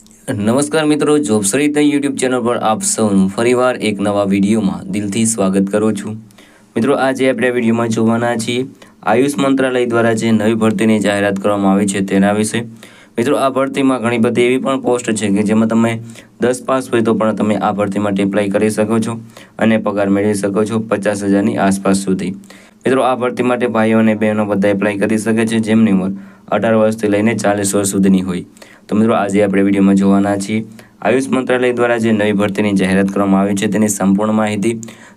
નમસ્કાર મિત્રો job Sarita YouTube channel પર આપ સૌનું ફરીવાર એક નવા વિડીયોમાં દિલથી સ્વાગત કરું છું. મિત્રો, આજે આપણે વિડીયોમાં જોવાના છીએ આયુષ મંત્રાલય દ્વારા જે નવી ભરતીની જાહેરાત કરવામાં આવી છે તેના વિશે. મિત્રો, આ ભરતીમાં ઘણી બધી એવી પણ પોસ્ટ છે કે જેમાં તમે દસ પાસ હોય તો પણ તમે આ ભરતી માટે એપ્લાય કરી શકો છો અને પગાર મેળવી શકો છો પચાસ હજારની આસપાસ સુધી. મિત્રો, આ ભરતી માટે ભાઈઓ અને બહેનો બધા એપ્લાય કરી શકે છે જેમની ઉંમર અઢાર વર્ષથી લઈને ચાલીસ વર્ષ સુધીની હોય. તો મિત્રો, આજે આપણે વિડીયોમાં જોવાના છીએ આયુષ મંત્રાલય દ્વારા જે નવી ભરતીની જાહેરાત કરવામાં આવી છે તેની સંપૂર્ણ માહિતી.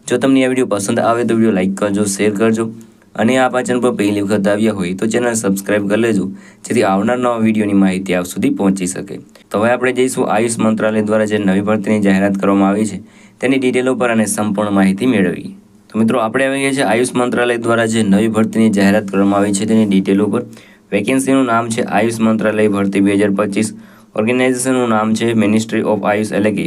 જો તમને આ વીડિયો પસંદ આવે તો વીડિયો લાઇક કરજો, શેર કરજો અને આ પાચન પર પહેલી વખત આવ્યા હોય તો ચેનલ સબસ્ક્રાઇબ કરી લેજો, જેથી આવનાર નવા વિડીયોની માહિતી આપ સુધી પહોંચી શકે. તો હવે આપણે જઈશું આયુષ મંત્રાલય દ્વારા જે નવી ભરતીની જાહેરાત કરવામાં આવી છે તેની ડિટેલો પર અને સંપૂર્ણ માહિતી મેળવી તો મિત્રો, આપણે આવી ગયા છે આયુષ મંત્રાલય દ્વારા જે નવી ભરતીની જાહેરાત કરવામાં આવી છે તેની ડિટેલ ઉપર. વેકેન્સીનું નામ છે આયુષ મંત્રાલય ભરતી બે હજાર પચીસ. ઓર્ગેનાઇઝેશનનું નામ છે મિનિસ્ટ્રી ઓફ આયુષ એટલે કે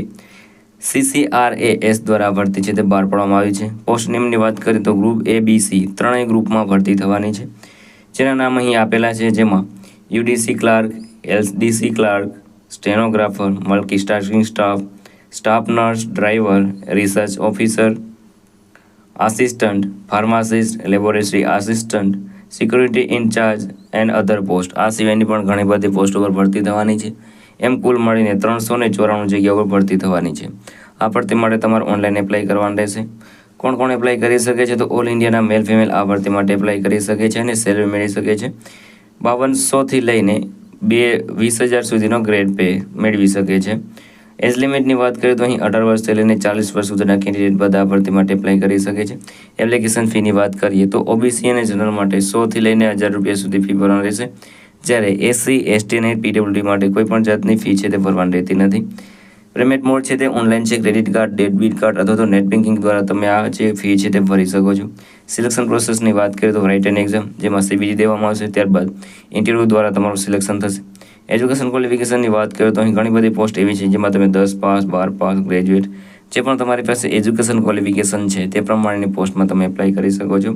સીસીઆરએએસ દ્વારા ભરતી છે તે બહાર પાડવામાં આવી છે. પોસ્ટ નેમની વાત કરીએ તો ગ્રુપ એ બી સી ત્રણેય ગ્રુપમાં ભરતી થવાની છે. જેના નામ અહીં આપેલા છે જેમાં UDC clerk LDC clerk stenographer multi starting staff staff nurse driver research officer assistant pharmacist laboratory assistant security incharge and other post આ સિવાયની પણ ઘણી બધી પોસ્ટ ઉપર ભરતી થવાની છે. એમ કુલ મળીને ત્રણસો ને ચોરાણું જગ્યા ઉપર ભરતી થવાની છે. આ ભરતી માટે તમારે ઓનલાઈન એપ્લાય કરવાનું રહેશે. કોણ કોણ એપ્લાય કરી શકે છે તો ઓલ ઇન્ડિયાના મેલ ફિમેલ આ ભરતી માટે એપ્લાય કરી શકે છે અને સેલરી મેળવી શકે છે. બાવનસોથી લઈને બે વીસ હજાર સુધીનો ગ્રેડ પે મેળવી શકે છે. એજ લિમિટની વાત કરીએ તો અહીં અઢાર વર્ષથી લઈને ચાલીસ વર્ષ સુધીના કેન્ડિડેટ બધા ભરતી માટે એપ્લાય કરી શકે છે. એપ્લિકેશન ફીની વાત કરીએ તો ઓબીસી અને જનરલ માટે સોથી લઈને હજાર રૂપિયા સુધી ફી ભરવાની રહેશે. જ્યારે એસસી એસટી અને પીડબ્લ્યુડી માટે કોઈ પણ જાતની ફી છે તે ભરવાની રહેતી નથી. પેમેન્ટ મોડ છે તે ઓનલાઈન છે ક્રેડિટ કાર્ડ ડેબિટ કાર્ડ અથવા તો નેટ બેન્કિંગ દ્વારા તમે આ જે ફી છે તે ભરી શકો છો. સિલેક્શન પ્રોસેસની વાત કરીએ તો રાઇટ એક્ઝામ જેમાં સીબીજી દેવામાં આવશે, ત્યારબાદ ઇન્ટરવ્યૂ દ્વારા તમારું સિલેક્શન થશે. એજ્યુકેશન ક્વોલિફિકેશનની વાત કરીએ તો અહીં ઘણી બધી પોસ્ટ એવી છે જેમાં તમે દસ પાસ બાર પાસ ગ્રેજ્યુએટ જે પણ તમારી પાસે એજ્યુકેશન ક્વોલિફિકેશન છે તે પ્રમાણેની પોસ્ટમાં તમે એપ્લાય કરી શકો છો.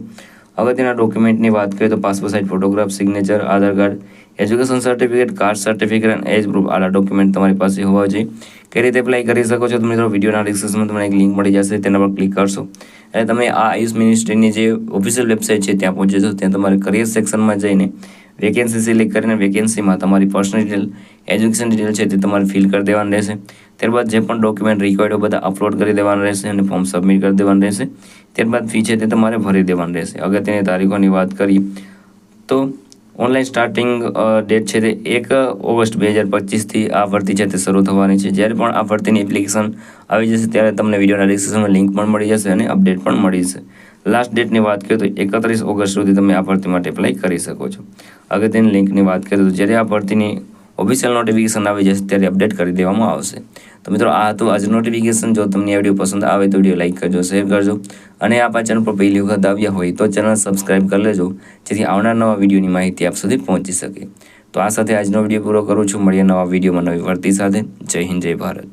અગત્યના ડોક્યુમેન્ટની વાત કરીએ તો passport size photograph signature Aadhaar card education certificate caste certificate અને એજ પ્રૂફ આડા ડોક્યુમેન્ટ તમારી પાસે હોવા જોઈએ. કઈ રીતે એપ્લાય કરી શકો છો મિત્રો વિડીયોના ડિસ્ક્રિપ્શનમાં તમને એક લિંક મળી જશે, તેના પર ક્લિક કરશો. અને તમે આ આયુષ મિનિસ્ટ્રીની જે ઓફિશિયલ વેબસાઇટ છે ત્યાં પહોંચી જશો, ત્યાં તમારે કરિયર સેક્શનમાં જઈને વેકેન્સી સિલેક્ટ કરીને વેકેન્સીમાં તમારી પર્સનલ ડિટેલ એજ્યુકેશન ડિટેલ છે તે તમારે ફિલ કરી દેવાનું રહેશે. ત્યારબાદ જે પણ ડોક્યુમેન્ટ રિક્વાયર્ડ હોય બધા અપલોડ કરી દેવાના રહેશે અને ફોર્મ સબમિટ કરી દેવાનું રહેશે. ત્યારબાદ ફી છે તે તમારે ભરી દેવાનું રહેશે. અગત્યની તારીખોની વાત કરીએ તો ઓનલાઈન સ્ટાર્ટિંગ ડેટ છે તે એક ઓગસ્ટ બે હજાર પચીસથી આ ભરતી છે તે શરૂ થવાની છે. જ્યારે પણ આ ભરતીની એપ્લિકેશન આવી જશે ત્યારે તમને વિડીયોના ડિસ્ક્રિપ્શનમાં લિંક પણ મળી જશે અને અપડેટ પણ મળી જશે. લાસ્ટ ડેટની વાત કરીએ તો એકત્રીસ ઓગસ્ટ સુધી તમે આ ભરતી માટે એપ્લાય કરી શકો છો. અગત્યની લિંકની વાત કરીએ તો જ્યારે આ ભરતીની ઓફિશિયલ નોટિફિકેશન આવી જશે ત્યારે અપડેટ કરી દેવામાં આવશે. તો મિત્રો, આ હતું આજનું નોટિફિકેશન જો તમને આ વીડિયો પસંદ આવે તો વીડિયો લાઇક કરજો શેર કરજો. અને આ ચેનલ પર પહેલી વખત આવ્યા હોય તો ચેનલ સબસ્ક્રાઈબ કરી લેજો, જેથી આવનાર નવા વિડીયોની માહિતી આપ સુધી પહોંચી શકે. તો આ સાથે આજનો વીડિયો પૂરો કરું છું. મળીએ નવા વિડીયોમાં નવી વર્તી સાથે. જય હિન્દ, જય ભારત.